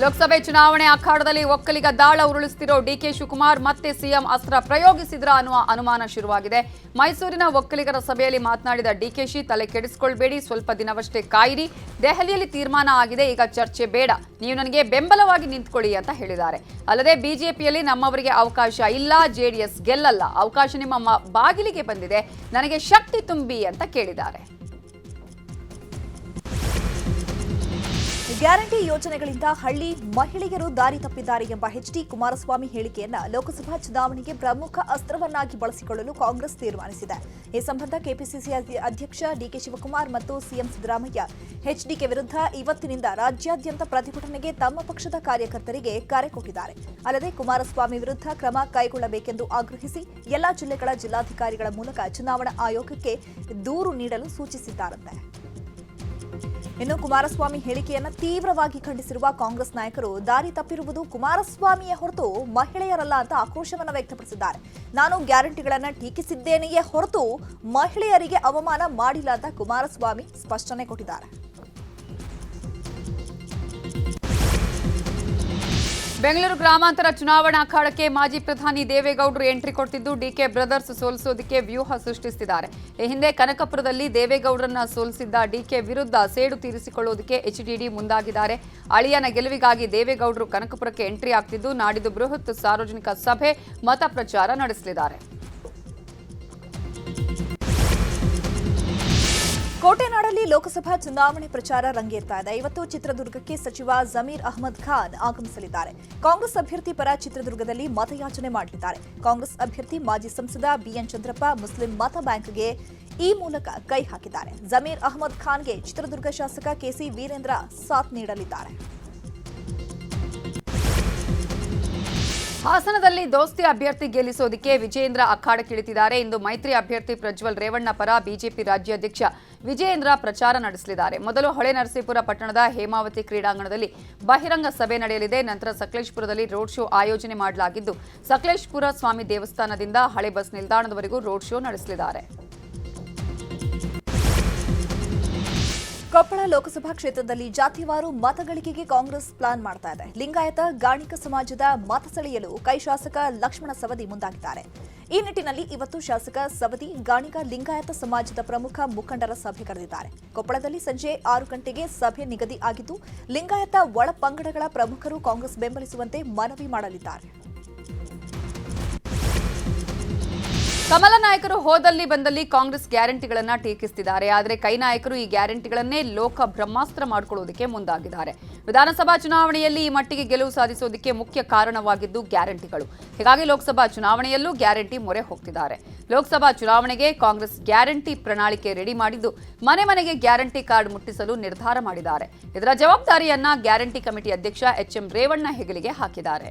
ಲೋಕಸಭೆ ಚುನಾವಣೆ ಅಖಾಡದಲ್ಲಿ ಒಕ್ಕಲಿಗ ದಾಳ ಉರುಳಿಸುತ್ತಿರೋ ಡಿಕೆ ಶಿವಕುಮಾರ್ ಮತ್ತೆ ಸಿಎಂ ಅಸ್ತ್ರ ಪ್ರಯೋಗಿಸಿದ್ರ ಅನ್ನುವ ಅನುಮಾನ ಶುರುವಾಗಿದೆ. ಮೈಸೂರಿನ ಒಕ್ಕಲಿಗರ ಸಭೆಯಲ್ಲಿ ಮಾತನಾಡಿದ ಡಿಕೆಶಿ ತಲೆ ಕೆಡಿಸಿಕೊಳ್ಬೇಡಿ, ಸ್ವಲ್ಪ ದಿನವಷ್ಟೇ ಕಾಯಿರಿ. ದೆಹಲಿಯಲ್ಲಿ ತೀರ್ಮಾನ ಆಗಿದೆ, ಈಗ ಚರ್ಚೆ ಬೇಡ. ನೀವು ನನಗೆ ಬೆಂಬಲವಾಗಿ ನಿಂತ್ಕೊಳ್ಳಿ ಅಂತ ಹೇಳಿದ್ದಾರೆ. ಅಲ್ಲದೆ ಬಿಜೆಪಿಯಲ್ಲಿ ನಮ್ಮವರಿಗೆ ಅವಕಾಶ ಇಲ್ಲ, ಜೆಡಿಎಸ್ ಗೆಲ್ಲಲ್ಲ. ಅವಕಾಶ ನಿಮ್ಮ ಬಾಗಿಲಿಗೆ ಬಂದಿದೆ. ನನಗೆ ಶಕ್ತಿ ತುಂಬಿ ಅಂತ ಕೇಳಿದ್ದಾರೆ. ಗ್ಯಾರಂಟಿ ಯೋಜನೆಗಳಿಂದ ಹಳ್ಳಿ ಮಹಿಳೆಯರು ದಾರಿ ತಪ್ಪಿದ್ದಾರೆ ಎಂಬ ಎಚ್ ಡಿ ಕುಮಾರಸ್ವಾಮಿ ಹೇಳಿಕೆಯನ್ನ ಲೋಕಸಭಾ ಚುನಾವಣೆಗೆ ಪ್ರಮುಖ ಅಸ್ತ್ರವನ್ನಾಗಿ ಬಳಸಿಕೊಳ್ಳಲು ಕಾಂಗ್ರೆಸ್ ತೀರ್ಮಾನಿಸಿದೆ. ಈ ಸಂಬಂಧ ಕೆಪಿಸಿಸಿ ಅಧ್ಯಕ್ಷ ಡಿಕೆ ಶಿವಕುಮಾರ್ ಮತ್ತು ಸಿಎಂ ಸಿದ್ದರಾಮಯ್ಯ ಎಚ್ಡಿಕೆ ವಿರುದ್ಧ ಇವತ್ತಿನಿಂದ ರಾಜ್ಯಾದ್ಯಂತ ಪ್ರತಿಭಟನೆಗೆ ತಮ್ಮ ಪಕ್ಷದ ಕಾರ್ಯಕರ್ತರಿಗೆ ಕರೆ ಕೊಟ್ಟಿದ್ದಾರೆ ಅಲ್ಲದೆ ಕುಮಾರಸ್ವಾಮಿ ವಿರುದ್ಧ ಕ್ರಮ ಕೈಗೊಳ್ಳಬೇಕೆಂದು ಆಗ್ರಹಿಸಿ ಎಲ್ಲಾ ಜಿಲ್ಲೆಗಳ ಜಿಲ್ಲಾಧಿಕಾರಿಗಳ ಮೂಲಕ ಚುನಾವಣಾ ಆಯೋಗಕ್ಕೆ ದೂರು ನೀಡಲು ಸೂಚಿಸಿದ್ದಾರಂತೆ. ಇನ್ನು ಕುಮಾರಸ್ವಾಮಿ ಹೇಳಿಕೆಯನ್ನ ತೀವ್ರವಾಗಿ ಖಂಡಿಸಿರುವ ಕಾಂಗ್ರೆಸ್ ನಾಯಕರು ದಾರಿ ತಪ್ಪಿರುವುದು ಕುಮಾರಸ್ವಾಮಿಯ ಹೊರತು ಮಹಿಳೆಯರಲ್ಲ ಅಂತ ಆಕ್ರೋಶವನ್ನ ವ್ಯಕ್ತಪಡಿಸಿದ್ದಾರೆ. ನಾನು ಗ್ಯಾರಂಟಿಗಳನ್ನ ಟೀಕಿಸಿದ್ದೇನೆಯೇ ಹೊರತು ಮಹಿಳೆಯರಿಗೆ ಅವಮಾನ ಮಾಡಿಲ್ಲ ಅಂತ ಕುಮಾರಸ್ವಾಮಿ ಸ್ಪಷ್ಟನೆ ಕೊಟ್ಟಿದ್ದಾರೆ. ಬೆಂಗಳೂರು ಗ್ರಾಮಾಂತರ ಚುನಾವಣಾ ಅಖಾಡಕ್ಕೆ ಮಾಜಿ ಪ್ರಧಾನಿ ದೇವೇಗೌಡರು ಎಂಟ್ರಿ ಕೊಡ್ತಿದ್ದು ಡಿಕೆ ಬ್ರದರ್ಸ್ ಸೋಲಿಸೋದಕ್ಕೆ ವ್ಯೂಹ ಸೃಷ್ಟಿಸಿದ್ದಾರೆ. ಈ ಹಿಂದೆ ಕನಕಪುರದಲ್ಲಿ ದೇವೇಗೌಡರನ್ನ ಸೋಲಿಸಿದ್ದ ಡಿಕೆ ವಿರುದ್ಧ ಸೇಡು ತೀರಿಸಿಕೊಳ್ಳುವುದಕ್ಕೆ ಎಚ್ಡಿಡಿ ಮುಂದಾಗಿದ್ದಾರೆ. ಅಳಿಯನ ಗೆಲುವಿಗಾಗಿ ದೇವೇಗೌಡರು ಕನಕಪುರಕ್ಕೆ ಎಂಟ್ರಿ ಆಗ್ತಿದ್ದು ನಾಡಿದ್ದು ಬೃಹತ್ ಸಾರ್ವಜನಿಕ ಸಭೆ ಮತ ಪ್ರಚಾರ ನಡೆಸಲಿದ್ದಾರೆ. ಕೋಟೆನಾಡಲ್ಲಿ ಲೋಕಸಭಾ ಚುನಾವಣೆ ಪ್ರಚಾರ ರಂಗೇರ್ತಾ ಇದೆ. ಇವತ್ತು ಚಿತ್ರದುರ್ಗಕ್ಕೆ ಸಚಿವ ಜಮೀರ್ ಅಹಮದ್ ಖಾನ್ ಆಗಮಿಸಲಿದ್ದಾರೆ. ಕಾಂಗ್ರೆಸ್ ಅಭ್ಯರ್ಥಿ ಪರ ಚಿತ್ರದುರ್ಗದಲ್ಲಿ ಮತಯಾಚನೆ ಮಾಡಲಿದ್ದಾರೆ ಕಾಂಗ್ರೆಸ್ ಅಭ್ಯರ್ಥಿ ಮಾಜಿ ಸಂಸದ ಬಿಎನ್ ಚಂದ್ರಪ್ಪ ಮುಸ್ಲಿಂ ಮತ ಬ್ಯಾಂಕ್ಗೆ ಈ ಮೂಲಕ ಕೈ ಹಾಕಿದ್ದಾರೆ. ಜಮೀರ್ ಅಹಮದ್ ಖಾನ್ಗೆ ಚಿತ್ರದುರ್ಗ ಶಾಸಕ ಕೆಸಿ ವೀರೇಂದ್ರ ಸಾಥ್ ನೀಡಲಿದ್ದಾರೆ. ಹಾಸನದಲ್ಲಿ ದೋಸ್ತಿ ಅಭ್ಯರ್ಥಿ ಗೆಲ್ಲಿಸೋದಕ್ಕೆ ವಿಜಯೇಂದ್ರ ಅಖಾಡಕ್ಕಿಳಿತಿದ್ದಾರೆ. ಇಂದು ಮೈತ್ರಿ ಅಭ್ಯರ್ಥಿ ಪ್ರಜ್ವಲ್ ರೇವಣ್ಣ ಪರ ಬಿಜೆಪಿ ರಾಜ್ಯಾಧ್ಯಕ್ಷ ವಿಜಯೇಂದ್ರ ಪ್ರಚಾರ ನಡೆಸಲಿದ್ದಾರೆ. ಮೊದಲು ಹೊಳೆ ನರಸೀಪುರ ಪಟ್ಟಣದ ಹೇಮಾವತಿ ಕ್ರೀಡಾಂಗಣದಲ್ಲಿ ಬಹಿರಂಗ ಸಭೆ ನಡೆಯಲಿದೆ. ನಂತರ ಸಕಲೇಶ್ಪುರದಲ್ಲಿ ರೋಡ್ ಶೋ ಆಯೋಜನೆ ಮಾಡಲಾಗಿದ್ದು, ಸಕಲೇಶ್ಪುರ ಸ್ವಾಮಿ ದೇವಸ್ಥಾನದಿಂದ ಹಳೆ ಬಸ್ ನಿಲ್ದಾಣದವರೆಗೂ ರೋಡ್ ಶೋ ನಡೆಸಲಿದ್ದಾರೆ. ಕೊಪ್ಪಳ ಲೋಕಸಭಾ ಕ್ಷೇತ್ರದಲ್ಲಿ ಜಾತಿವಾರು ಮತಗಳಿಕೆಗೆ ಕಾಂಗ್ರೆಸ್ ಪ್ಲಾನ್ ಮಾಡ್ತಾ ಇದೆ. ಲಿಂಗಾಯತ, ಗಾಣಿಕ ಸಮಾಜದ ಮತ ಸೆಳೆಯಲು ಕೈ ಶಾಸಕ ಲಕ್ಷ್ಮಣ ಸವದಿ ಮುಂದಾಗಿದ್ದಾರೆ. ಈ ನಿಟ್ಟಿನಲ್ಲಿ ಇವತ್ತು ಶಾಸಕ ಸವದಿ, ಗಾಣಿಕ, ಲಿಂಗಾಯತ ಸಮಾಜದ ಪ್ರಮುಖ ಮುಖಂಡರ ಸಭೆ ಕರೆದಿದ್ದಾರೆ. ಕೊಪ್ಪಳದಲ್ಲಿ ಸಂಜೆ ಆರು ಗಂಟೆಗೆ ಸಭೆ ನಿಗದಿ ಆಗಿದ್ದು, ಲಿಂಗಾಯತ ಒಳ ಪಂಗಡಗಳ ಪ್ರಮುಖರು ಕಾಂಗ್ರೆಸ್ ಬೆಂಬಲಿಸುವಂತೆ ಮನವಿ ಮಾಡಲಿದ್ದಾರೆ. ಕಮಲ ನಾಯಕರು ಹೋದಲ್ಲಿ ಬಂದಲ್ಲಿ ಕಾಂಗ್ರೆಸ್ ಗ್ಯಾರಂಟಿಗಳನ್ನ ಟೀಕಿಸುತ್ತಿದ್ದಾರೆ ಆದರೆ ಕೈ ನಾಯಕರು ಈ ಗ್ಯಾರಂಟಿಗಳನ್ನೇ ಲೋಕ ಬ್ರಹ್ಮಾಸ್ತ್ರ ಮಾಡಿಕೊಳ್ಳುವುದಕ್ಕೆ ಮುಂದಾಗಿದ್ದಾರೆ. ವಿಧಾನಸಭಾ ಚುನಾವಣೆಯಲ್ಲಿ ಈ ಮಟ್ಟಿಗೆ ಗೆಲುವು ಸಾಧಿಸೋದಕ್ಕೆ ಮುಖ್ಯ ಕಾರಣವಾಗಿದ್ದು ಗ್ಯಾರಂಟಿಗಳು. ಹೀಗಾಗಿ ಲೋಕಸಭಾ ಚುನಾವಣೆಯಲ್ಲೂ ಗ್ಯಾರಂಟಿ ಮೊರೆ ಹೋಗ್ತಿದ್ದಾರೆ. ಲೋಕಸಭಾ ಚುನಾವಣೆಗೆ ಕಾಂಗ್ರೆಸ್ ಗ್ಯಾರಂಟಿ ಪ್ರಣಾಳಿಕೆ ರೆಡಿ ಮಾಡಿದ್ದು, ಮನೆ ಮನೆಗೆ ಗ್ಯಾರಂಟಿ ಕಾರ್ಡ್ ಮುಟ್ಟಿಸಲು ನಿರ್ಧಾರ ಮಾಡಿದ್ದಾರೆ. ಇದರ ಜವಾಬ್ದಾರಿಯನ್ನ ಗ್ಯಾರಂಟಿ ಕಮಿಟಿ ಅಧ್ಯಕ್ಷ ಎಚ್ ಎಂ ರೇವಣ್ಣ ಹೆಗಲಿಗೆ ಹಾಕಿದ್ದಾರೆ.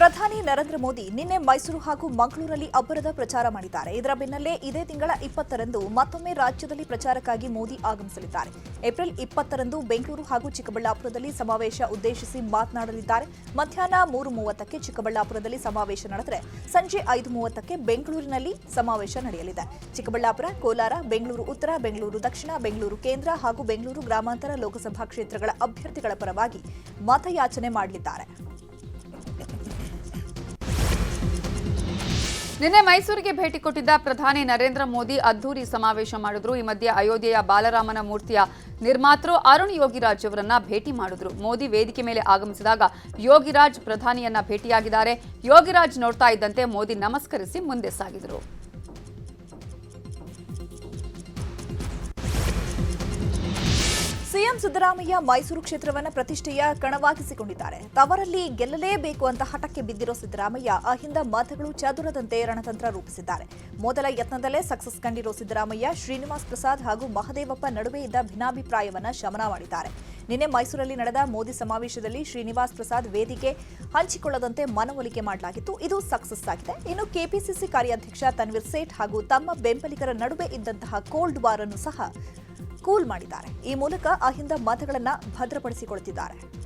ಪ್ರಧಾನಿ ನರೇಂದ್ರ ಮೋದಿ ನಿನ್ನೆ ಮೈಸೂರು ಹಾಗೂ ಮಂಗಳೂರಲ್ಲಿ ಅಬ್ಬರದ ಪ್ರಚಾರ ಮಾಡಿದ್ದಾರೆ. ಇದರ ಬೆನ್ನಲ್ಲೇ ಇದೇ ತಿಂಗಳ ಇಪ್ಪತ್ತರಂದು ಮತ್ತೊಮ್ಮೆ ರಾಜ್ಯದಲ್ಲಿ ಪ್ರಚಾರಕ್ಕಾಗಿ ಮೋದಿ ಆಗಮಿಸಲಿದ್ದಾರೆ. ಏಪ್ರಿಲ್ ಇಪ್ಪತ್ತರಂದು ಬೆಂಗಳೂರು ಹಾಗೂ ಚಿಕ್ಕಬಳ್ಳಾಪುರದಲ್ಲಿ ಸಮಾವೇಶ ಉದ್ದೇಶಿಸಿ ಮಾತನಾಡಲಿದ್ದಾರೆ. ಮಧ್ಯಾಹ್ನ ಮೂರು ಮೂವತ್ತಕ್ಕೆ ಚಿಕ್ಕಬಳ್ಳಾಪುರದಲ್ಲಿ ಸಮಾವೇಶ ನಡೆದರೆ ಸಂಜೆ ಐದು ಮೂವತ್ತಕ್ಕೆ ಬೆಂಗಳೂರಿನಲ್ಲಿ ಸಮಾವೇಶ ನಡೆಯಲಿದೆ. ಚಿಕ್ಕಬಳ್ಳಾಪುರ, ಕೋಲಾರ, ಬೆಂಗಳೂರು ಉತ್ತರ, ಬೆಂಗಳೂರು ದಕ್ಷಿಣ, ಬೆಂಗಳೂರು ಕೇಂದ್ರ ಹಾಗೂ ಬೆಂಗಳೂರು ಗ್ರಾಮಾಂತರ ಲೋಕಸಭಾ ಕ್ಷೇತ್ರಗಳ ಅಭ್ಯರ್ಥಿಗಳ ಪರವಾಗಿ ಮತಯಾಚನೆ ಮಾಡಲಿದ್ದಾರೆ. ನಿನ್ನೆ ಮೈಸೂರಿಗೆ ಭೇಟಿ ಕೊಟ್ಟಿದ್ದ ಪ್ರಧಾನಿ ನರೇಂದ್ರ ಮೋದಿ ಅದ್ದೂರಿ ಸಮಾವೇಶ ಮಾಡಿದ್ರು. ಈ ಮಧ್ಯೆ ಅಯೋಧ್ಯೆಯ ಬಾಲರಾಮನ ಮೂರ್ತಿಯ ನಿರ್ಮಾತೃ ಅರುಣ್ ಯೋಗಿರಾಜ್ ಅವರನ್ನ ಭೇಟಿ ಮಾಡಿದ್ರು. ಮೋದಿ ವೇದಿಕೆ ಮೇಲೆ ಆಗಮಿಸಿದಾಗ ಯೋಗಿರಾಜ್ ಪ್ರಧಾನಿಯನ್ನ ಭೇಟಿಯಾಗಿದ್ದಾರೆ. ಯೋಗಿರಾಜ್ ನೋಡ್ತಾ ಇದ್ದಂತೆ ಮೋದಿ ನಮಸ್ಕರಿಸಿ ಮುಂದೆ ಸಾಗಿದ್ರು. ಸಿಎಂ ಸಿದ್ದರಾಮಯ್ಯ ಮೈಸೂರು ಕ್ಷೇತ್ರವನ್ನ ಪ್ರತಿಷ್ಠೆಯ ಕಣವಾಗಿಸಿಕೊಂಡಿದ್ದಾರೆ. ತವರಲ್ಲಿ ಗೆಲ್ಲಲೇಬೇಕು ಅಂತ ಹಠಕ್ಕೆ ಬಿದ್ದಿರೋ ಸಿದ್ದರಾಮಯ್ಯ ಅಹಿಂದ ಮತಗಳು ಚದುರದಂತೆ ರಣತಂತ್ರ ರೂಪಿಸಿದ್ದಾರೆ. ಮೊದಲ ಯತ್ನದಲ್ಲೇ ಸಕ್ಸಸ್ ಕಂಡಿರೋ ಸಿದ್ದರಾಮಯ್ಯ ಶ್ರೀನಿವಾಸ್ ಪ್ರಸಾದ್ ಹಾಗೂ ಮಹದೇವಪ್ಪ ನಡುವೆ ಇದ್ದ ಭಿನ್ನಾಭಿಪ್ರಾಯವನ್ನ ಶಮನ ಮಾಡಿದ್ದಾರೆ. ನಿನ್ನೆ ಮೈಸೂರಲ್ಲಿ ನಡೆದ ಮೋದಿ ಸಮಾವೇಶದಲ್ಲಿ ಶ್ರೀನಿವಾಸ್ ಪ್ರಸಾದ್ ವೇದಿಕೆ ಹಂಚಿಕೊಳ್ಳದಂತೆ ಮನವೊಲಿಕೆ ಮಾಡಲಾಗಿತ್ತು. ಇದು ಸಕ್ಸಸ್ ಆಗಿದೆ. ಇನ್ನು ಕೆಪಿಸಿಸಿ ಕಾರ್ಯಾಧ್ಯಕ್ಷ ತನ್ವೀರ್ ಸೇಠ್ ಹಾಗೂ ತಮ್ಮ ಬೆಂಬಲಿಗರ ನಡುವೆ ಇದ್ದಂತಹ ಕೋಲ್ಡ್ ವಾರ್ ಅನ್ನು ಸಹ ಕೂಲ್ ಮಾಡಿದ್ದಾರೆ. ಈ ಮೂಲಕ ಅಹಿಂದ ಮತಗಳನ್ನು ಭದ್ರಪಡಿಸಿಕೊಳ್ಳುತ್ತಿದ್ದಾರೆ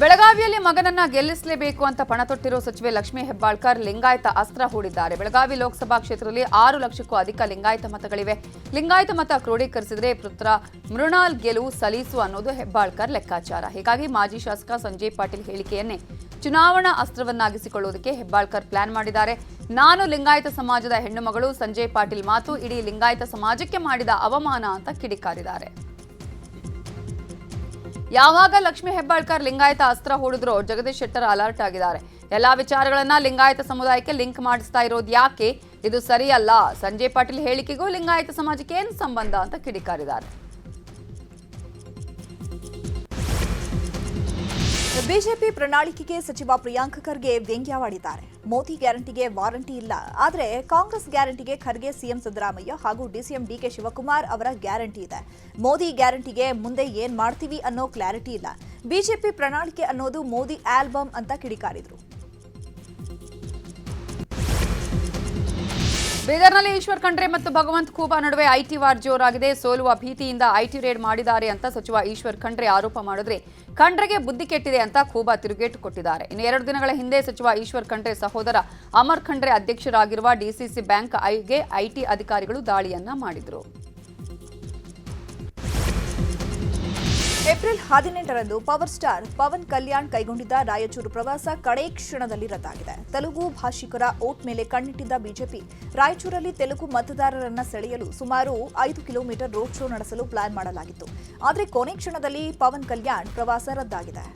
ಬೆಳಗಾವಿಯಲ್ಲಿ ಮಗನನ್ನ ಗೆಲ್ಲಿಸಲೇಬೇಕು ಅಂತ ಪಣ ತೊಟ್ಟಿರೋ ಸಚಿವೆ ಲಕ್ಷ್ಮೀ ಹೆಬ್ಬಾಳ್ಕರ್ ಲಿಂಗಾಯತ ಅಸ್ತ್ರ ಹೂಡಿದ್ದಾರೆ. ಬೆಳಗಾವಿ ಲೋಕಸಭಾ ಕ್ಷೇತ್ರದಲ್ಲಿ ಆರು ಲಕ್ಷಕ್ಕೂ ಅಧಿಕ ಲಿಂಗಾಯತ ಮತಗಳಿವೆ. ಲಿಂಗಾಯತ ಮತ ಕ್ರೋಢೀಕರಿಸಿದರೆ ಪುತ್ರ ಮೃಣಾಲ್ ಗೆಲುವು ಸಲೀಸು ಅನ್ನೋದು ಹೆಬ್ಬಾಳ್ಕರ್ ಲೆಕ್ಕಾಚಾರ. ಹೀಗಾಗಿ ಮಾಜಿ ಶಾಸಕ ಸಂಜಯ್ ಪಾಟೀಲ್ ಹೇಳಿಕೆಯನ್ನೇ ಚುನಾವಣಾ ಅಸ್ತ್ರವನ್ನಾಗಿಸಿಕೊಳ್ಳುವುದಕ್ಕೆ ಹೆಬ್ಬಾಳ್ಕರ್ ಪ್ಲಾನ್ ಮಾಡಿದ್ದಾರೆ. ನಾನು ಲಿಂಗಾಯತ ಸಮಾಜದ ಹೆಣ್ಣು ಮಗಳು ಸಂಜಯ್ ಪಾಟೀಲ್ ಮಾತು, ಇಡೀ ಲಿಂಗಾಯತ ಸಮಾಜಕ್ಕೆ ಮಾಡಿದ ಅವಮಾನ ಅಂತ ಕಿಡಿಕಾರಿದ್ದಾರೆ. ಯಾವಾಗ ಲಕ್ಷ್ಮೀ ಹೆಬ್ಬಾಳ್ಕರ್ ಲಿಂಗಾಯತ ಅಸ್ತ್ರ ಹೊಡೆದ್ರು ಜಗದೀಶ್ ಶೆಟ್ಟರ್ ಅಲರ್ಟ್ ಆಗಿದ್ದಾರೆ. ಎಲ್ಲಾ ವಿಚಾರಗಳನ್ನ ಲಿಂಗಾಯತ ಸಮುದಾಯಕ್ಕೆ ಲಿಂಕ್ ಮಾಡಿಸ್ತಾ ಇರೋದು ಯಾಕೆ? ಇದು ಸರಿಯಲ್ಲ? ಸಂಜಯ್ ಪಾಟೀಲ್ ಹೇಳಿಕೆಗೂ ಲಿಂಗಾಯತ ಸಮಾಜಕ್ಕೆ ಏನು ಸಂಬಂಧ ಅಂತ ಕಿಡಿಕಾರಿದ್ದಾರೆ. ಬಿಜೆಪಿ ಪ್ರಣಾಳಿಕೆಗೆ ಸಚಿವ ಪ್ರಿಯಾಂಕ್ ಖರ್ಗೆ ವ್ಯಂಗ್ಯವಾಡಿದ್ದಾರೆ. ಮೋದಿ ಗ್ಯಾರಂಟಿಗೆ ವಾರಂಟಿ ಇಲ್ಲ. ಆದರೆ ಕಾಂಗ್ರೆಸ್ ಗ್ಯಾರಂಟಿಗೆ ಖರ್ಗೆ ಸಿಎಂ ಸಿದ್ದರಾಮಯ್ಯ ಹಾಗೂ ಡಿಸಿಎಂ ಡಿಕೆ ಶಿವಕುಮಾರ್ ಅವರ ಗ್ಯಾರಂಟಿ ಇದೆ. ಮೋದಿ ಗ್ಯಾರಂಟಿಗೆ ಮುಂದೆ ಏನ್ ಮಾಡ್ತೀವಿ ಅನ್ನೋ ಕ್ಲಾರಿಟಿ ಇಲ್ಲ. ಬಿಜೆಪಿ ಪ್ರಣಾಳಿಕೆ ಅನ್ನೋದು ಮೋದಿ ಆಲ್ಬಮ್ ಅಂತ ಕಿಡಿಕಾರಿದ್ರು. ಬೀದರ್ನಲ್ಲಿ ಈಶ್ವರ್ ಖಂಡ್ರೆ ಮತ್ತು ಭಗವಂತ್ ಖೂಬಾ ನಡುವೆ ಐಟಿ ವಾರ್ ಜೋರಾಗಿದೆ. ಸೋಲುವ ಭೀತಿಯಿಂದ ಐಟಿ ರೇಡ್ ಮಾಡಿದ್ದಾರೆ ಅಂತ ಸಚಿವ ಈಶ್ವರ್ ಖಂಡ್ರೆ ಆರೋಪ ಮಾಡಿದ್ರೆ ಖಂಡ್ರೆಗೆ ಬುದ್ಧಿ ಕೆಟ್ಟಿದೆ ಅಂತ ಖೂಬಾ ತಿರುಗೇಟು ಕೊಟ್ಟಿದ್ದಾರೆ. ಇನ್ನು ಎರಡು ದಿನಗಳ ಹಿಂದೆ ಸಚಿವ ಈಶ್ವರ್ ಖಂಡ್ರೆ ಸಹೋದರ ಅಮರ್ ಖಂಡ್ರೆ ಅಧ್ಯಕ್ಷರಾಗಿರುವ ಡಿಸಿಸಿ ಬ್ಯಾಂಕ್ ಐಗೆ ಐಟಿ ಅಧಿಕಾರಿಗಳು ದಾಳಿಯನ್ನ ಮಾಡಿದ್ರು. ಏಪ್ರಿಲ್ ಹದಿನೆಂಟರಂದು ಪವರ್ ಸ್ಟಾರ್ ಪವನ್ ಕಲ್ಯಾಣ್ ಕೈಗೊಂಡಿದ್ದ ರಾಯಚೂರು ಪ್ರವಾಸ ಕಡೇ ಕ್ಷಣದಲ್ಲಿ ರದ್ದಾಗಿದೆ. ತೆಲುಗು ಭಾಷಿಕರ ಓಟ್ ಮೇಲೆ ಕಣ್ಣಿಟ್ಟಿದ್ದ ಬಿಜೆಪಿ, ರಾಯಚೂರಲ್ಲಿ ತೆಲುಗು ಮತದಾರರನ್ನ ಸೆಳೆಯಲು ಸುಮಾರು ಐದು ಕಿಲೋಮೀಟರ್ ರೋಡ್ ಶೋ ನಡೆಸಲು ಪ್ಲಾನ್ ಮಾಡಲಾಗಿತ್ತು. ಆದರೆ ಕೊನೆ ಕ್ಷಣದಲ್ಲಿ ಪವನ್ ಕಲ್ಯಾಣ್ ಪ್ರವಾಸ ರದ್ದಾಗಿದೆ.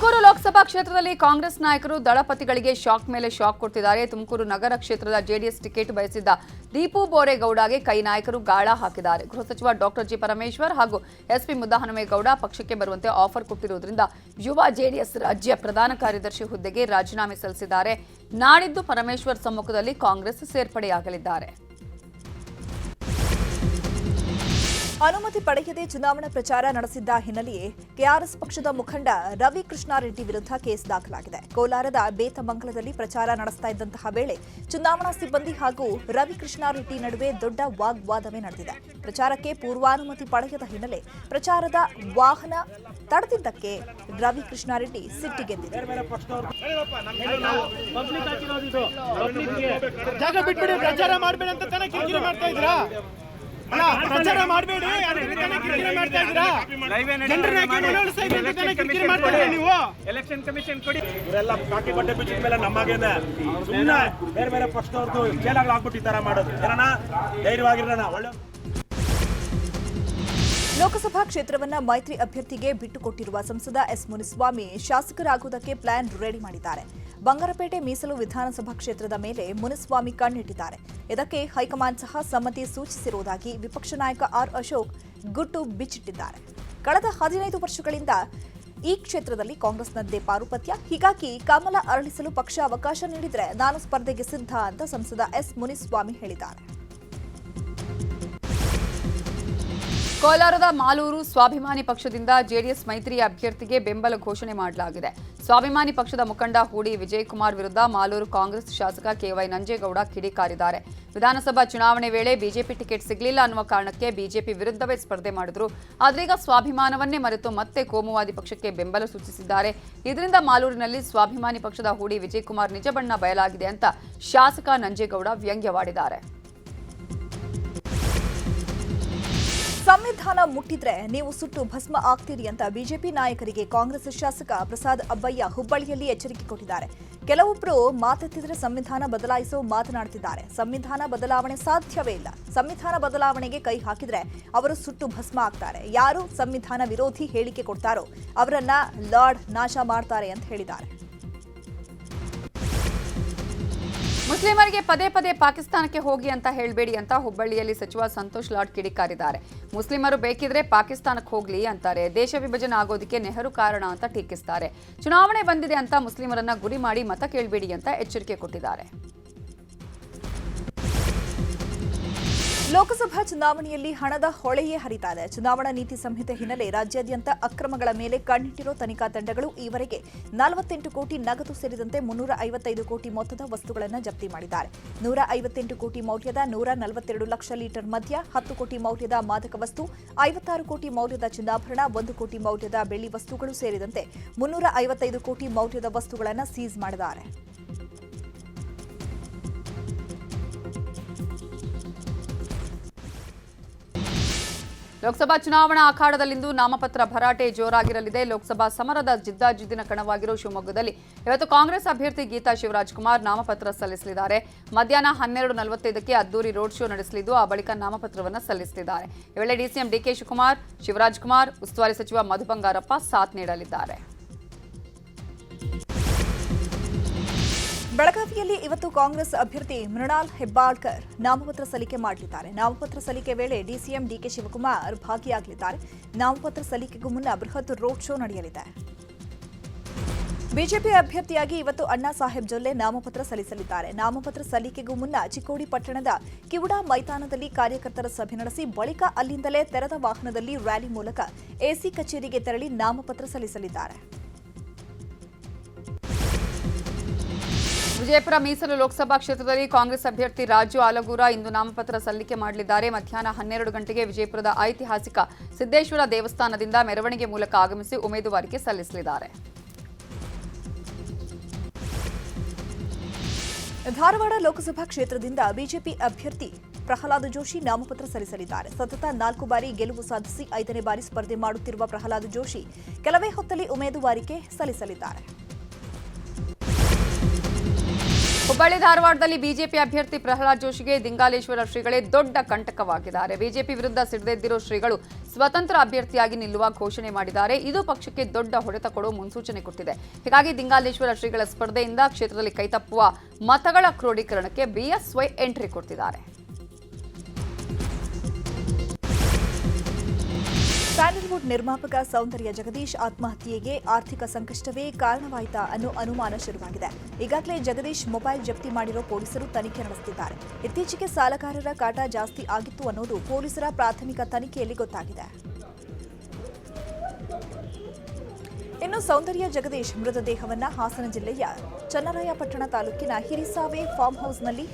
ತುಮಕೂರು ಲೋಕಸಭಾ ಕ್ಷೇತ್ರದಲ್ಲಿ ಕಾಂಗ್ರೆಸ್ ನಾಯಕರು ದಳಪತಿಗಳಿಗೆ ಶಾಕ್ ಮೇಲೆ ಶಾಕ್ ಕೊಡ್ತಿದ್ದಾರೆ. ತುಮಕೂರು ನಗರ ಕ್ಷೇತ್ರದ ಜೆಡಿಎಸ್ ಟಿಕೆಟ್ ಬಯಸಿದ್ದ ದೀಪು ಬೋರೇಗೌಡಗೆ ಕೈ ನಾಯಕರು ಗಾಳ ಹಾಕಿದ್ದಾರೆ. ಗೃಹ ಸಚಿವ ಡಾಕ್ಟರ್ ಜಿ ಪರಮೇಶ್ವರ್ ಹಾಗೂ ಎಸ್ಪಿ ಮುದ್ದಹನುಮೇಗೌಡ ಪಕ್ಷಕ್ಕೆ ಬರುವಂತೆ ಆಫರ್ ಕೊಟ್ಟಿರುವುದರಿಂದ ಯುವ ಜೆಡಿಎಸ್ ರಾಜ್ಯ ಪ್ರಧಾನ ಕಾರ್ಯದರ್ಶಿ ಹುದ್ದೆಗೆ ರಾಜೀನಾಮೆ ಸಲ್ಲಿಸಿದ್ದಾರೆ. ನಾಡಿದ್ದು ಪರಮೇಶ್ವರ್ ಸಮ್ಮುಖದಲ್ಲಿ ಕಾಂಗ್ರೆಸ್ ಸೇರ್ಪಡೆಯಾಗಲಿದ್ದಾರೆ. ಅನುಮತಿ ಪಡೆಯದೆ ಚುನಾವಣಾ ಪ್ರಚಾರ ನಡೆಸಿದ್ದ ಹಿನ್ನೆಲೆಯೇ ಕೆಆರ್ಎಸ್ ಪಕ್ಷದ ಮುಖಂಡ ರವಿ ಕೃಷ್ಣಾರೆಡ್ಡಿ ವಿರುದ್ಧ ಕೇಸ್ ದಾಖಲಾಗಿದೆ. ಕೋಲಾರದ ಬೇತಮಂಗಲದಲ್ಲಿ ಪ್ರಚಾರ ನಡೆಸ್ತಾ ಇದ್ದಂತಹ ವೇಳೆ ಚುನಾವಣಾ ಸಿಬ್ಬಂದಿ ಹಾಗೂ ರವಿ ಕೃಷ್ಣಾರೆಡ್ಡಿ ನಡುವೆ ದೊಡ್ಡ ವಾಗ್ವಾದವೇ ನಡೆದಿದೆ. ಪ್ರಚಾರಕ್ಕೆ ಪೂರ್ವಾನುಮತಿ ಪಡೆಯದ ಹಿನ್ನೆಲೆ ಪ್ರಚಾರದ ವಾಹನ ತಡೆದಿದ್ದಕ್ಕೆ ರವಿ ಕೃಷ್ಣಾರೆಡ್ಡಿ ಸಿಟ್ಟಿಗೆದ್ದಿದೆ ಅಲ್ಲ ಪ್ರಚಾರ ಮಾಡಬೇಡಿ. ಅದಕ್ಕೆ ತಾನೇ ಕಿರಿಕಿರಿ ಮಾಡ್ತಾ ಇದ್ದೀರಾ? ಜನರನ್ನ ಮನವೊಲಿಸ್ತಾ ಇದ್ದೀರಿ? ಕಿರಿಕಿರಿ ಮಾಡ್ತಾ ಇದ್ದೀರಾ ನೀವು? ಎಲೆಕ್ಷನ್ ಕಮಿಷನ್ ಕೊಡಿ. ಇವರೆಲ್ಲ ಕಾಕಿ ಬಟ್ಟೆ ಬಿಚ್ಚಿದ ಮೇಲೆ ನಮ್ಮಗೇನೆ. ಸುಮ್ಮನೆ ಬೇರೆ ಬೇರೆ ಪಕ್ಷದವ್ರದ್ದು ಚೇಲಾಗಳು ಆಗ್ಬಿಟ್ಟು ಈ ತರ ಮಾಡೋದು. ಏನಣ್ಣ? ಧೈರ್ಯವಾಗಿರೋಣ ಒಳ್ಳೆ ಲೋಕಸಭಾ ಕ್ಷೇತ್ರವನ್ನ ಮೈತ್ರಿ ಅಭ್ಯರ್ಥಿಗೆ ಬಿಟ್ಟುಕೊಟ್ಟಿರುವ ಸಂಸದ ಎಸ್ ಮುನಿಸ್ವಾಮಿ ಶಾಸಕರಾಗುವುದಕ್ಕೆ ಪ್ಲಾನ್ ರೆಡಿ ಮಾಡಿದ್ದಾರೆ. ಬಂಗಾರಪೇಟೆ ಮೀಸಲು ವಿಧಾನಸಭಾ ಕ್ಷೇತ್ರದ ಮೇಲೆ ಮುನಿಸ್ವಾಮಿ ಕಣ್ಣಿಟ್ಟಿದ್ದಾರೆ. ಇದಕ್ಕೆ ಹೈಕಮಾಂಡ್ ಸಹ ಸಮ್ಮತಿ ಸೂಚಿಸಿರುವುದಾಗಿ ವಿಪಕ್ಷ ನಾಯಕ ಆರ್ ಅಶೋಕ್ ಗುಟ್ಟು ಬಿಚ್ಚಿಟ್ಟಿದ್ದಾರೆ. ಕಳೆದ ಹದಿನೈದು ವರ್ಷಗಳಿಂದ ಈ ಕ್ಷೇತ್ರದಲ್ಲಿ ಕಾಂಗ್ರೆಸ್ನದ್ದೇ ಪಾರುಪತ್ಯ. ಹೀಗಾಗಿ ಕಮಲ ಅರಳಿಸಲು ಪಕ್ಷ ಅವಕಾಶ ನೀಡಿದರೆ ನಾನು ಸ್ಪರ್ಧೆಗೆ ಸಿದ್ಧ ಅಂತ ಸಂಸದ ಎಸ್ ಮುನಿಸ್ವಾಮಿ ಹೇಳಿದ್ದಾರೆ. ಕೋಲಾರದ ಮಾಲೂರು ಸ್ವಾಭಿಮಾನಿ ಪಕ್ಷದಿಂದ ಜೆಡಿಎಸ್ ಮೈತ್ರಿ ಅಭ್ಯರ್ಥಿಗೆ ಬೆಂಬಲ ಘೋಷಣೆ ಮಾಡಲಾಗಿದೆ. ಸ್ವಾಭಿಮಾನಿ ಪಕ್ಷದ ಮುಖಂಡ ಹೂಡಿ ವಿಜಯಕುಮಾರ್ ವಿರುದ್ಧ ಮಾಲೂರು ಕಾಂಗ್ರೆಸ್ ಶಾಸಕ ಕೆವೈ ನಂಜೇಗೌಡ ಕಿಡಿಕಾರಿದ್ದಾರೆ ವಿಧಾನಸಭಾ ಚುನಾವಣೆ ವೇಳೆ ಬಿಜೆಪಿ ಟಿಕೆಟ್ ಸಿಗಲಿಲ್ಲ ಅನ್ನುವ ಕಾರಣಕ್ಕೆ ಬಿಜೆಪಿ ವಿರುದ್ಧವೇ ಸ್ಪರ್ಧೆ ಮಾಡಿದ್ರು. ಆದ್ರೀಗ ಸ್ವಾಭಿಮಾನವನ್ನೇ ಮರೆತು ಮತ್ತೆ ಕೋಮುವಾದಿ ಪಕ್ಷಕ್ಕೆ ಬೆಂಬಲ ಸೂಚಿಸಿದ್ದಾರೆ. ಇದರಿಂದ ಮಾಲೂರಿನಲ್ಲಿ ಸ್ವಾಭಿಮಾನಿ ಪಕ್ಷದ ಹೂಡಿ ವಿಜಯಕುಮಾರ್ ನಿಜ ಬಣ್ಣ ಬಯಲಾಗಿದೆ ಅಂತ ಶಾಸಕ ನಂಜೇಗೌಡ ವ್ಯಂಗ್ಯವಾಡಿದ್ದಾರೆ. ಸಂವಿಧಾನ ಮುಟ್ಟಿದ್ರೆ ನೀವು ಸುಟ್ಟು ಭಸ್ಮ ಆಗ್ತೀರಿ ಅಂತ ಬಿಜೆಪಿ ನಾಯಕರಿಗೆ ಕಾಂಗ್ರೆಸ್ ಶಾಸಕ ಪ್ರಸಾದ್ ಅಬ್ಬಯ್ಯ ಹುಬ್ಬಳ್ಳಿಯಲ್ಲಿ ಎಚ್ಚರಿಕೆ ಕೊಟ್ಟಿದ್ದಾರೆ. ಕೆಲವೊಬ್ಬರು ಮಾತೆತ್ತಿದ್ರೆ ಸಂವಿಧಾನ ಬದಲಾಯಿಸೋ ಮಾತನಾಡ್ತಿದ್ದಾರೆ. ಸಂವಿಧಾನ ಬದಲಾವಣೆ ಸಾಧ್ಯವೇ ಇಲ್ಲ. ಸಂವಿಧಾನ ಬದಲಾವಣೆಗೆ ಕೈ ಹಾಕಿದ್ರೆ ಅವರು ಸುಟ್ಟು ಭಸ್ಮ ಆಗ್ತಾರೆ. ಯಾರು ಸಂವಿಧಾನ ವಿರೋಧಿ ಹೇಳಿಕೆ ಕೊಡ್ತಾರೋ ಅವರನ್ನ ಲಾರ್ಡ್ ನಾಶ ಮಾಡ್ತಾರೆ ಅಂತ ಹೇಳಿದ್ದಾರೆ. ಮುಸ್ಲಿಮರಿಗೆ ಪದೇ ಪದೇ ಪಾಕಿಸ್ತಾನಕ್ಕೆ ಹೋಗಿ ಅಂತ ಹೇಳಬೇಡಿ ಅಂತ ಹುಬ್ಬಳ್ಳಿಯಲ್ಲಿ ಸಚಿವ ಸಂತೋಷ್ ಲಾಡ್ ಕಿಡಿಕಾರಿದ್ದಾರೆ. ಮುಸ್ಲಿಮರು ಬೇಕಿದ್ರೆ ಪಾಕಿಸ್ತಾನಕ್ಕೆ ಹೋಗ್ಲಿ ಅಂತಾರೆ. ದೇಶ ವಿಭಜನೆ ಆಗೋದಕ್ಕೆ ನೆಹರು ಕಾರಣ ಅಂತ ಟೀಕಿಸ್ತಾರೆ. ಚುನಾವಣೆ ಬಂದಿದೆ ಅಂತ ಮುಸ್ಲಿಮರನ್ನ ಗುರಿ ಮಾಡಿ ಮತ ಕೇಳಬೇಡಿ ಅಂತ ಎಚ್ಚರಿಕೆ ಕೊಟ್ಟಿದ್ದಾರೆ. ಲೋಕಸಭಾ ಚುನಾವಣೆಯಲ್ಲಿ ಹಣದ ಹೊಳೆಯೇ ಹರಿತಾ ಇದೆ ಚುನಾವಣಾ ನೀತಿ ಸಂಹಿತೆ ಹಿನ್ನೆಲೆ ರಾಜ್ಯಾದ್ಯಂತ ಅಕ್ರಮಗಳ ಮೇಲೆ ಕಣ್ಣಿಟ್ಟಿರೋ ತನಿಖಾ ತಂಡಗಳು ಈವರೆಗೆ ನಲವತ್ತೆಂಟು ಕೋಟಿ ನಗದು ಸೇರಿದಂತೆ ಮುನ್ನೂರ ಐವತ್ತೈದು ಕೋಟಿ ಮೊತ್ತದ ವಸ್ತುಗಳನ್ನು ಜಪ್ತಿ ಮಾಡಿದ್ದಾರೆ. ನೂರ ಐವತ್ತೆಂಟು ಕೋಟಿ ಮೌಲ್ಯದ ನೂರ ನಲವತ್ತೆರಡು ಲಕ್ಷ ಲೀಟರ್ ಮದ್ಯ, ಹತ್ತು ಕೋಟಿ ಮೌಲ್ಯದ ಮಾದಕ ವಸ್ತು, ಐವತ್ತಾರು ಕೋಟಿ ಮೌಲ್ಯದ ಚಿನ್ನಾಭರಣ, ಒಂದು ಕೋಟಿ ಮೌಲ್ಯದ ಬೆಳ್ಳಿ ವಸ್ತುಗಳು ಸೇರಿದಂತೆ ಮುನ್ನೂರ ಐವತ್ತೈದು ಕೋಟಿ ಮೌಲ್ಯದ ವಸ್ತುಗಳನ್ನು ಸೀಜ್ ಮಾಡಿದ್ದಾರೆ. ಲೋಕಸಭಾ ಚುನಾವಣಾ ಅಖಾಡದಲ್ಲಿಂದು ನಾಮಪತ್ರ ಭರಾಟೆ ಜೋರಾಗಿರಲಿದೆ. ಲೋಕಸಭಾ ಸಮರದ ಜಿದ್ದಾಜಿದ್ದಿನ ಕಣವಾಗಿರುವ ಶಿವಮೊಗ್ಗದಲ್ಲಿ ಇವತ್ತು ಕಾಂಗ್ರೆಸ್ ಅಭ್ಯರ್ಥಿ ಗೀತಾ ಶಿವರಾಜ್ ಕುಮಾರ್ ನಾಮಪತ್ರ ಸಲ್ಲಿಸಲಿದ್ದಾರೆ. ಮಧ್ಯಾಹ್ನ ಹನ್ನೆರಡು ನಲವತ್ತೈದಕ್ಕೆ ಅದ್ದೂರಿ ರೋಡ್ ಶೋ ನಡೆಸಲಿದ್ದು, ಆ ಬಳಿಕ ನಾಮಪತ್ರವನ್ನು ಸಲ್ಲಿಸಲಿದ್ದಾರೆ. ಈ ವೇಳೆ ಡಿಸಿಎಂ ಡಿಕೆ ಶಿವಕುಮಾರ್, ಶಿವರಾಜ್ ಕುಮಾರ್, ಉಸ್ತುವಾರಿ ಸಚಿವ ಮಧು ಬಂಗಾರಪ್ಪ ಸಾಥ್ ನೀಡಲಿದ್ದಾರೆ. ಬೆಳಗಾವಿಯಲ್ಲಿ ಇವತ್ತು ಕಾಂಗ್ರೆಸ್ ಅಭ್ಯರ್ಥಿ ಮೃಣಾಲ್ ಹೆಬ್ಬಾಳ್ಕರ್ ನಾಮಪತ್ರ ಸಲ್ಲಿಕೆ ಮಾಡಲಿದ್ದಾರೆ ನಾಮಪತ್ರ ಸಲ್ಲಿಕೆ ವೇಳೆ ಡಿಸಿಎಂ ಡಿಕೆ ಶಿವಕುಮಾರ್ ಭಾಗಿಯಾಗಲಿದ್ದಾರೆ. ನಾಮಪತ್ರ ಸಲ್ಲಿಕೆಗೂ ಮುನ್ನ ಬೃಹತ್ ರೋಡ್ ಶೋ ನಡೆಯಲಿದೆ. ಬಿಜೆಪಿ ಅಭ್ಯರ್ಥಿಯಾಗಿ ಇವತ್ತು ಅಣ್ಣಾ ಸಾಹೇಬ್ ಜೊಲ್ಲೆ ನಾಮಪತ್ರ ಸಲ್ಲಿಸಲಿದ್ದಾರೆ. ನಾಮಪತ್ರ ಸಲ್ಲಿಕೆಗೂ ಮುನ್ನ ಚಿಕ್ಕೋಡಿ ಪಟ್ಟಣದ ಕಿವುಡಾ ಮೈದಾನದಲ್ಲಿ ಕಾರ್ಯಕರ್ತರ ಸಭೆ ನಡೆಸಿ ಬಳಿಕ ಅಲ್ಲಿಂದಲೇ ತೆರೆದ ವಾಹನದಲ್ಲಿ ರ್ಯಾಲಿ ಮೂಲಕ ಎಸಿ ಕಚೇರಿಗೆ ತೆರಳಿ ನಾಮಪತ್ರ ಸಲ್ಲಿಸಲಿದ್ದಾರೆ. ವಿಜಯಪುರ ಮೀಸಲು ಲೋಕಸಭಾ ಕ್ಷೇತ್ರದಲ್ಲಿ ಕಾಂಗ್ರೆಸ್ ಅಭ್ಯರ್ಥಿ ರಾಜು ಆಲಗೂರ ಇಂದು ನಾಮಪತ್ರ ಸಲ್ಲಿಕೆ ಮಾಡಲಿದ್ದಾರೆ. ಮಧ್ಯಾಹ್ನ ಹನ್ನೆರಡು ಗಂಟೆಗೆ ವಿಜಯಪುರದ ಐತಿಹಾಸಿಕ ಸಿದ್ದೇಶ್ವರ ದೇವಸ್ಥಾನದಿಂದ ಮೆರವಣಿಗೆ ಮೂಲಕ ಆಗಮಿಸಿ ಉಮೇದುವಾರಿಕೆ ಸಲ್ಲಿಸಲಿದ್ದಾರೆ. ಧಾರವಾಡ ಲೋಕಸಭಾ ಕ್ಷೇತ್ರದಿಂದ ಬಿಜೆಪಿ ಅಭ್ಯರ್ಥಿ ಪ್ರಹ್ಲಾದ್ ಜೋಶಿ ನಾಮಪತ್ರ ಸಲ್ಲಿಸಲಿದ್ದಾರೆ. ಸತತ ನಾಲ್ಕು ಬಾರಿ ಗೆಲುವು ಸಾಧಿಸಿ ಐದನೇ ಬಾರಿ ಸ್ಪರ್ಧೆ ಮಾಡುತ್ತಿರುವ ಪ್ರಹ್ಲಾದ್ ಜೋಶಿ ಕೆಲವೇ ಹೊತ್ತಲ್ಲಿ ಉಮೇದುವಾರಿಕೆ ಸಲ್ಲಿಸಲಿದ್ದಾರೆ. ಹುಬ್ಬಳ್ಳಿ ಧಾರವಾಡದಲ್ಲಿ ಬಿಜೆಪಿ ಅಭ್ಯರ್ಥಿ ಪ್ರಹ್ಲಾದ್ ಜೋಶಿಗೆ ದಿಂಗಾಲೇಶ್ವರ ಶ್ರೀಗಳೇ ದೊಡ್ಡ ಕಂಟಕವಾಗಿದ್ದಾರೆ. ಬಿಜೆಪಿ ವಿರುದ್ಧ ಸಿಡಿದೆದ್ದಿರೋ ಶ್ರೀಗಳು ಸ್ವತಂತ್ರ ಅಭ್ಯರ್ಥಿಯಾಗಿ ನಿಲ್ಲುವ ಘೋಷಣೆ ಮಾಡಿದ್ದಾರೆ. ಇದು ಪಕ್ಷಕ್ಕೆ ದೊಡ್ಡ ಹೊಡೆತ ಕೊಡುವ ಮುನ್ಸೂಚನೆ ಕೊಟ್ಟಿದೆ. ಹೀಗಾಗಿ ದಿಂಗಾಲೇಶ್ವರ ಶ್ರೀಗಳ ಸ್ಪರ್ಧೆಯಿಂದ ಕ್ಷೇತ್ರದಲ್ಲಿ ಕೈತಪ್ಪುವ ಮತಗಳ ಕ್ರೋಢೀಕರಣಕ್ಕೆ ಬಿಎಸ್ವೈ ಎಂಟ್ರಿ ಕೊಡ್ತಿದ್ದಾರೆ ಸ್ಯಾಂಡಲ್ವುಡ್ ನಿರ್ಮಾಪಕ ಸೌಂದರ್ಯ ಜಗದೀಶ್ ಆತ್ಮಹತ್ಯೆಗೆ ಆರ್ಥಿಕ ಸಂಕಷ್ಟವೇ ಕಾರಣವಾಯಿತಾ ಅನ್ನೋ ಅನುಮಾನ ಶುರುವಾಗಿದೆ. ಈಗಾಗಲೇ ಜಗದೀಶ್ ಮೊಬೈಲ್ ಜಪ್ತಿ ಮಾಡಿರೋ ಪೊಲೀಸರು ತನಿಖೆ ನಡೆಸುತ್ತಿದ್ದಾರೆ ಇತ್ತೀಚೆಗೆ ಸಾಲಗಾರರ ಕಾಟ ಜಾಸ್ತಿ ಆಗಿತ್ತು ಅನ್ನೋದು ಪೊಲೀಸರ ಪ್ರಾಥಮಿಕ ತನಿಖೆಯಲ್ಲಿ ಗೊತ್ತಾಗಿದೆ. ಇನ್ನು ಸೌಂದರ್ಯ ಜಗದೀಶ್ ಮೃತದೇಹವನ್ನು ಹಾಸನ ಜಿಲ್ಲೆಯ ಚನ್ನರಾಯಪಟ್ಟಣ ತಾಲೂಕಿನ ಹಿರಿಸಾವೆ ಫಾರ್ಮ್ ಹೌಸ್ನಲ್ಲಿ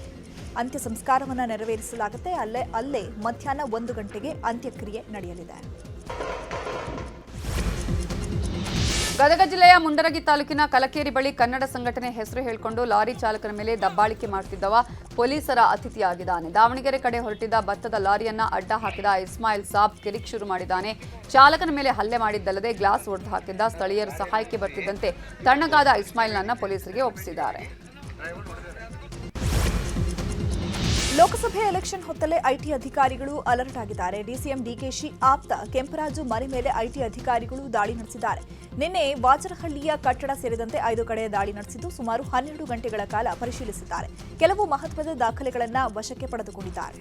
ಅಂತ್ಯ ಸಂಸ್ಕಾರವನ್ನು ನೆರವೇರಿಸಲಾಗುತ್ತೆ. ಅಲ್ಲೇ ಅಲ್ಲೇ ಮಧ್ಯಾಹ್ನ ಒಂದು ಗಂಟೆಗೆ ಅಂತ್ಯಕ್ರಿಯೆ ನಡೆಯಲಿದೆ. ಗದಗ ಜಿಲ್ಲೆಯ ಮುಂಡರಗಿ ತಾಲೂಕಿನ ಕಲಕೇರಿ ಬಳಿ ಕನ್ನಡ ಸಂಘಟನೆ ಹೆಸರು ಹೇಳಿಕೊಂಡು ಲಾರಿ ಚಾಲಕನ ಮೇಲೆ ದಬ್ಬಾಳಿಕೆ ಮಾಡುತ್ತಿದ್ದವ ಪೊಲೀಸರ ಅತಿಥಿಯಾಗಿದ್ದಾನೆ. ದಾವಣಗೆರೆ ಕಡೆ ಹೊರಟಿದ್ದ ಭತ್ತದ ಲಾರಿಯನ್ನ ಅಡ್ಡ ಹಾಕಿದ ಇಸ್ಮಾಯಿಲ್ ಸಾಬ್ ಕಿರಿಕ್ ಶುರು ಮಾಡಿದ್ದಾನೆ. ಚಾಲಕನ ಮೇಲೆ ಹಲ್ಲೆ ಮಾಡಿದ್ದಲ್ಲದೆ ಗ್ಲಾಸ್ ಒಡೆದು ಹಾಕಿದ್ದ ಸ್ಥಳೀಯರು ಸಹಾಯಕ್ಕೆ ಬರ್ತಿದ್ದಂತೆ ತಣ್ಣಗಾದ ಇಸ್ಮಾಯಿಲ್ನನ್ನ ಪೊಲೀಸರಿಗೆ ಒಪ್ಪಿಸಿದ್ದಾರೆ. ಲೋಕಸಭೆ ಎಲೆಕ್ಷನ್ ಹೊತ್ತಲೇ ಐಟಿ ಅಧಿಕಾರಿಗಳು ಅಲರ್ಟ್ ಆಗಿದ್ದಾರೆ. ಡಿಸಿಎಂ ಡಿಕೆಶಿ ಆಪ್ತ ಕೆಂಪರಾಜು ಮನೆ ಮೇಲೆ ಐಟಿ ಅಧಿಕಾರಿಗಳು ದಾಳಿ ನಡೆಸಿದ್ದಾರೆ. ನಿನ್ನೆ ವಾಚರಹಳ್ಳಿಯ ಕಟ್ಟಡ ಸೇರಿದಂತೆ ಐದು ಕಡೆ ದಾಳಿ ನಡೆಸಿದ್ದು ಸುಮಾರು ಹನ್ನೆರಡು ಗಂಟೆಗಳ ಕಾಲ ಪರಿಶೀಲಿಸಿದ್ದಾರೆ. ಕೆಲವು ಮಹತ್ವದ ದಾಖಲೆಗಳನ್ನು ವಶಕ್ಕೆ ಪಡೆದುಕೊಂಡಿದ್ದಾರೆ.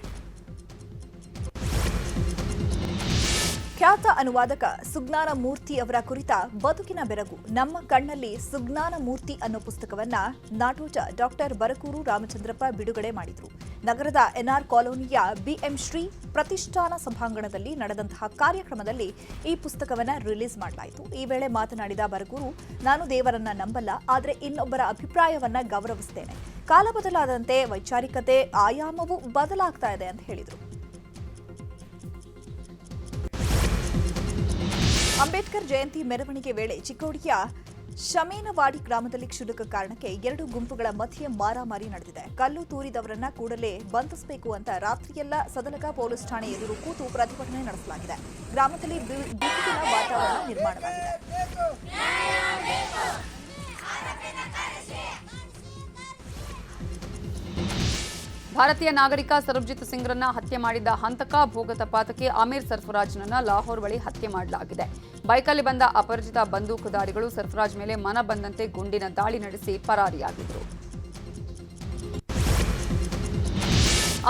ಖ್ಯಾತ ಅನುವಾದಕ ಸುಜ್ಞಾನ ಮೂರ್ತಿ ಅವರ ಕುರಿತ ಬದುಕಿನ ಬೆರಗು. ನಮ್ಮ ಕಣ್ಣಲ್ಲಿ ಸುಜ್ಞಾನ ಮೂರ್ತಿ ಅನ್ನೋ ಪುಸ್ತಕವನ್ನ ನಾಟೋಜ ಡಾಕ್ಟರ್ ಬರಕೂರು ರಾಮಚಂದ್ರಪ್ಪ ಬಿಡುಗಡೆ ಮಾಡಿದ್ರು. ನಗರದ ಎನ್ಆರ್ ಕಾಲೋನಿಯ ಬಿಎಂ ಶ್ರೀ ಪ್ರತಿಷ್ಠಾನ ಸಭಾಂಗಣದಲ್ಲಿ ನಡೆದಂತಹ ಕಾರ್ಯಕ್ರಮದಲ್ಲಿ ಈ ಪುಸ್ತಕವನ್ನು ರಿಲೀಸ್ ಮಾಡಲಾಯಿತು. ಈ ವೇಳೆ ಮಾತನಾಡಿದ ಬರಗೂರು ನಾನು ದೇವರನ್ನ ನಂಬಲ್ಲ, ಆದರೆ ಇನ್ನೊಬ್ಬರ ಅಭಿಪ್ರಾಯವನ್ನ ಗೌರವಿಸ್ತೇನೆ. ಕಾಲ ಬದಲಾದಂತೆ ವೈಚಾರಿಕತೆ, ಆಯಾಮವು ಬದಲಾಗ್ತಾ ಇದೆ ಅಂತ ಹೇಳಿದರು. ಅಂಬೇಡ್ಕರ್ ಜಯಂತಿ ಮೆರವಣಿಗೆ ವೇಳೆ ಚಿಕ್ಕೋಡಿಯ ಶಮೇನವಾಡಿ ಗ್ರಾಮದಲ್ಲಿ ಕ್ಷುಲ್ಲಕ ಕಾರಣಕ್ಕೆ ಎರಡು ಗುಂಪುಗಳ ಮಧ್ಯೆ ಮಾರಾಮಾರಿ ನಡೆದಿದೆ. ಕಲ್ಲು ತೂರಿದವರನ್ನ ಕೂಡಲೇ ಬಂಧಿಸಬೇಕು ಅಂತ ರಾತ್ರಿಯೆಲ್ಲ ಸದಲಕ ಪೊಲೀಸ್ ಠಾಣೆ ಎದುರು ಕೂತು ಪ್ರತಿಭಟನೆ ನಡೆಸಲಾಗಿದೆ. ಗ್ರಾಮದಲ್ಲಿ ಬಿಗುವಿನ ವಾತಾವರಣ ನಿರ್ಮಾಣವಾಗಿದೆ. ಭಾರತೀಯ ನಾಗರಿಕ ಸರ್ಬ್ಜಿತ್ ಸಿಂಗ್ರನ್ನ ಹತ್ಯೆ ಮಾಡಿದ್ದ ಹಂತಕ ಭೂಗತ ಪಾತಕಿ ಅಮೀರ್ ಸರ್ಫರಾಜ್ನನ್ನ ಲಾಹೋರ್ ಬಳಿ ಹತ್ಯೆ ಮಾಡಲಾಗಿದೆ. ಬೈಕಲ್ಲಿ ಬಂದ ಅಪರಿಚಿತ ಬಂದೂಕುದಾರಿಗಳು ಸರ್ಫರಾಜ್ ಮೇಲೆ ಮನ ಬಂದಂತೆ ಗುಂಡಿನ ದಾಳಿ ನಡೆಸಿ ಪರಾರಿಯಾಗಿದ್ದರು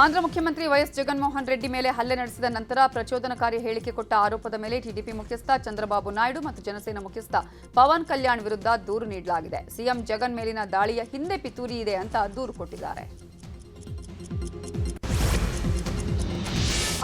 ಆಂಧ್ರ ಮುಖ್ಯಮಂತ್ರಿ ವೈಎಸ್ ಜಗನ್ಮೋಹನ್ ರೆಡ್ಡಿ ಮೇಲೆ ಹಲ್ಲೆ ನಡೆಸಿದ ನಂತರ ಪ್ರಚೋದನಕಾರಿ ಹೇಳಿಕೆ ಕೊಟ್ಟ ಆರೋಪದ ಮೇಲೆ ಟಿಡಿಪಿ ಮುಖ್ಯಸ್ಥ ಚಂದ್ರಬಾಬು ನಾಯ್ಡು ಮತ್ತು ಜನಸೇನಾ ಮುಖ್ಯಸ್ಥ ಪವನ್ ಕಲ್ಯಾಣ್ ವಿರುದ್ಧ ದೂರು ನೀಡಲಾಗಿದೆ. ಸಿಎಂ ಜಗನ್ ಮೇಲಿನ ದಾಳಿಯ ಹಿಂದೆ ಪಿತೂರಿ ಇದೆ ಅಂತ ದೂರು ಕೊಟ್ಟಿದ್ದಾರೆ.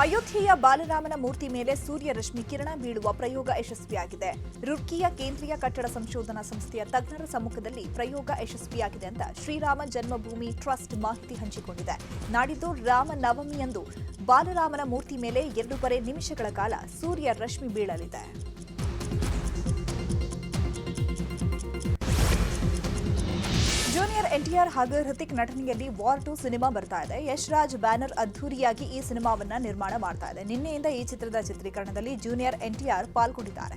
ಅಯೋಧ್ಯೆಯ ಬಾಲರಾಮನ ಮೂರ್ತಿ ಮೇಲೆ ಸೂರ್ಯರಶ್ಮಿ ಕಿರಣ ಬೀಳುವ ಪ್ರಯೋಗ ಯಶಸ್ವಿಯಾಗಿದೆ. ರುರ್ಕಿಯ ಕೇಂದ್ರೀಯ ಕಟ್ಟಡ ಸಂಶೋಧನಾ ಸಂಸ್ಥೆಯ ತಜ್ಞರ ಸಮ್ಮುಖದಲ್ಲಿ ಪ್ರಯೋಗ ಯಶಸ್ವಿಯಾಗಿದೆ ಅಂತ ಶ್ರೀರಾಮ ಜನ್ಮಭೂಮಿ ಟ್ರಸ್ಟ್ ಮಾಹಿತಿ ಹಂಚಿಕೊಂಡಿದೆ. ನಾಡಿದ್ದು ರಾಮ ನವಮಿಯಂದು ಬಾಲರಾಮನ ಮೂರ್ತಿ ಮೇಲೆ ಎರಡೂವರೆ ನಿಮಿಷಗಳ ಕಾಲ ಸೂರ್ಯ ರಶ್ಮಿ ಬೀಳಲಿದೆ. ಜೂನಿಯರ್ ಎನ್ಟಿಆರ್ ಹಾಗೂ ಹೃತಿಕ್ ನಟನೆಯಲ್ಲಿ ವಾರ್ ಟು ಸಿನಿಮಾ ಬರ್ತಾ ಇದೆ. ಯಶ್ ರಾಜ್ ಬ್ಯಾನರ್ ಅದ್ದೂರಿಯಾಗಿ ಈ ಸಿನಿಮಾವನ್ನ ನಿರ್ಮಾಣ ಮಾಡ್ತಾ ಇದೆ. ನಿನ್ನೆಯಿಂದ ಈ ಚಿತ್ರದ ಚಿತ್ರೀಕರಣದಲ್ಲಿ ಜೂನಿಯರ್ ಎನ್ಟಿಆರ್ ಪಾಲ್ಗೊಂಡಿದ್ದಾರೆ.